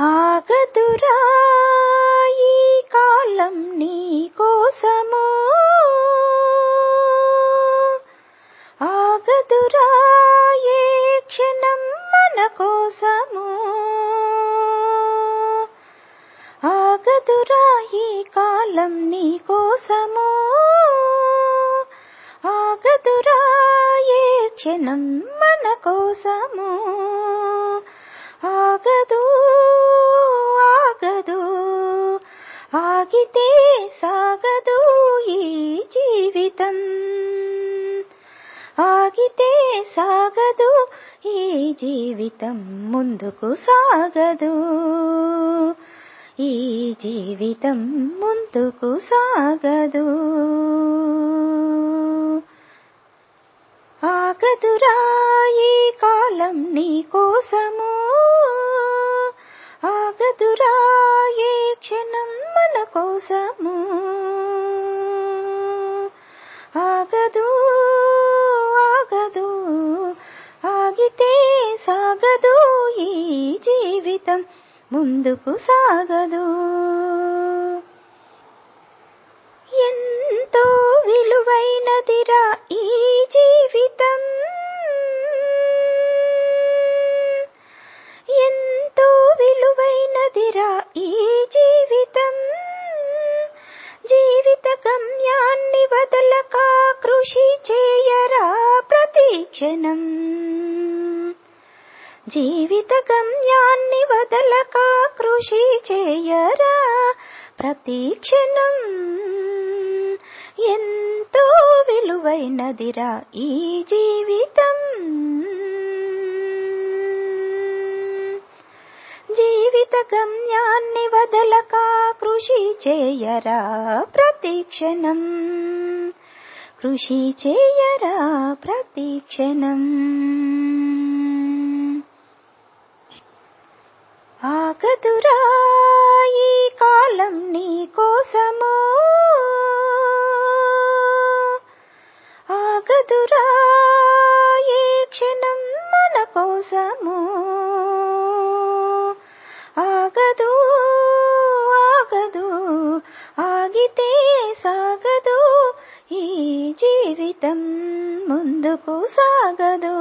ఆగదురా ఈ కాలం నీ కోసము. ఆగదురా ఏ క్షణం మన కోసము. ఆగదురా ఈ కాలం నీ కోసము. ఆగదురా ఏ క్షణం మన కోసము. ఆగదు ఆగదు ఆగితే సాగదు ఈ జీవితం ఆగితే సాగదు ఈ జీవితం ముందుకు సాగదు ఈ జీవితం ముందుకు సాగదు ఆగదురా సాగదు ఈ జీవితం. ముందుకు సాగదు. జీవిత గమ్యాన్ని వదలక కృషి చేయరా? ప్రతీక్షణం ఎంతో విలువైనదిరా ఈ జీవితం. జీవిత గమ్యాన్ని వదలక కృషి చేయరా? ప్రతీక్షణం కృషి చేయరా? ప్రతీక్షణం ముందుకు సాగదు?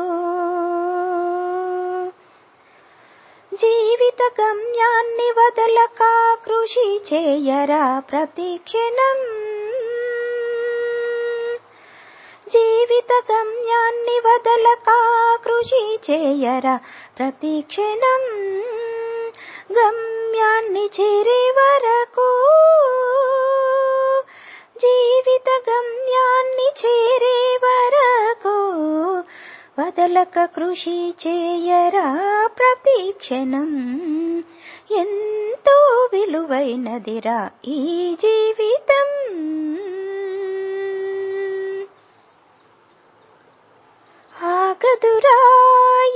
జీవిత గమ్యాన్ని వదలక కృషి చేయరా ప్రతిక్షణం జీవిత గమ్యాన్ని వదలక కృషి చేయరా ప్రతిక్షణం గమ్యాన్ని చేరే వరకు వదలక కృషి చేయరా ప్రతి క్షణం ఎంతో విలువైనదిరా ఈ జీవితం. ఆగదురా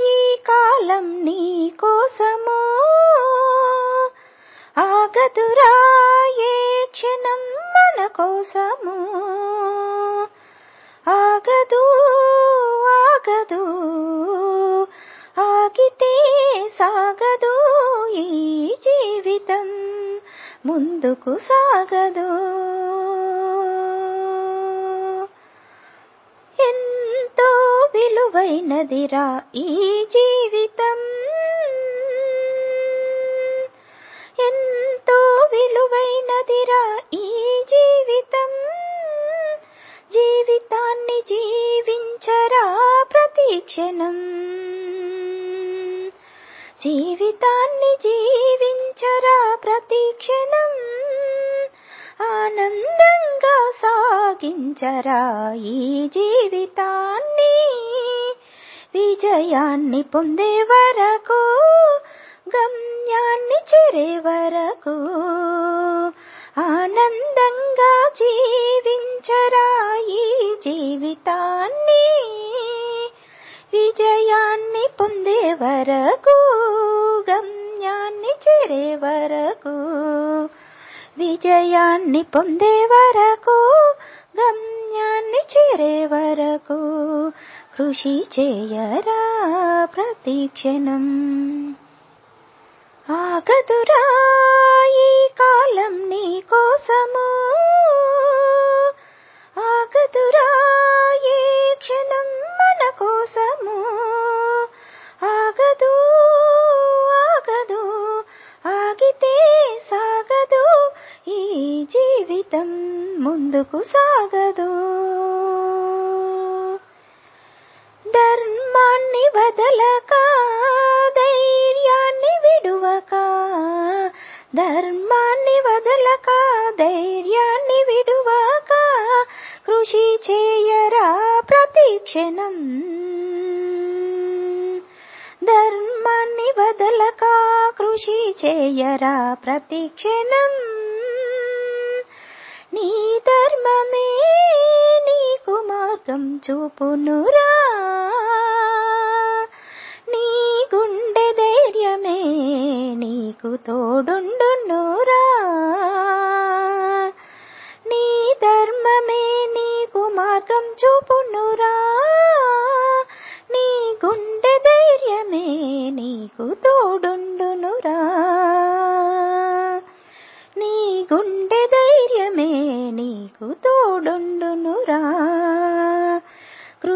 ఈ కాలం నీ కోసము? ఆగదురా ఏ క్షణం మన కోసము? ఆగదు సాగదు ఆగితే సాగదు ఈ జీవితం ముందుకు సాగదు ఎంతో విలువైనదిరా ఈ జీవితం జీవితాన్ని జీవించరా ప్రతి క్షణం. ఆనందంగా సాగించరా ఈ జీవితాన్ని. విజయాన్ని పొందే వరకు గమ్యాన్ని చేరే వరకు ఆనందంగా జీవించరా ఈ జీవితాన్ని. విజయాన్ని పొందే వరకు చేరే వరకు విజయాన్ని పొందే వరకు గమ్యాన్ని చేరే వరకు కృషి చేయరా ప్రతీక్షణం ఆగదురా ఈ కాలం నీ కోసము. ఈ జీవితం ముందుకు సాగదు. ధర్మాన్ని వదలక ధైర్యాన్ని విడువక ధర్మాన్ని వదలక ధైర్యాన్ని విడువక కృషి చేయరా ప్రతి క్షణం. ధర్మాన్ని వదలక కృషి చేయరా ప్రతి క్షణం. నీ ధర్మమే నీకు మార్గం చూపునురా. నీ గుండె ధైర్యమే నీకు తోడుండునురా. నీ ధర్మమే నీకు మార్గం చూపునురా. నీ గుండె ధైర్యమే నీకు తోడుండు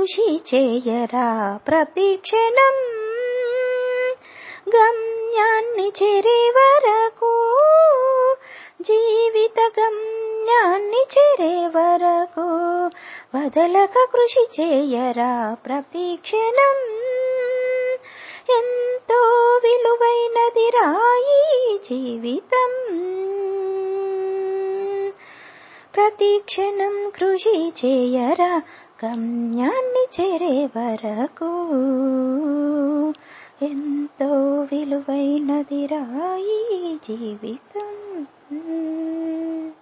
కృషి చేయరా? ప్రతిక్షణం గమ్యాన్ని చేరే వరకు జీవిత గమ్యాన్ని చేరే వరకు వదలక కృషి చేయరా? ప్రతిక్షణం ఎంతో విలువైనది రాయి జీవితం. ప్రతిక్షణం కృషి చేయరా? గమ్యాన్ని చేరే వరకు ఎంతో విలువైనదిరా ఈ జీవితం.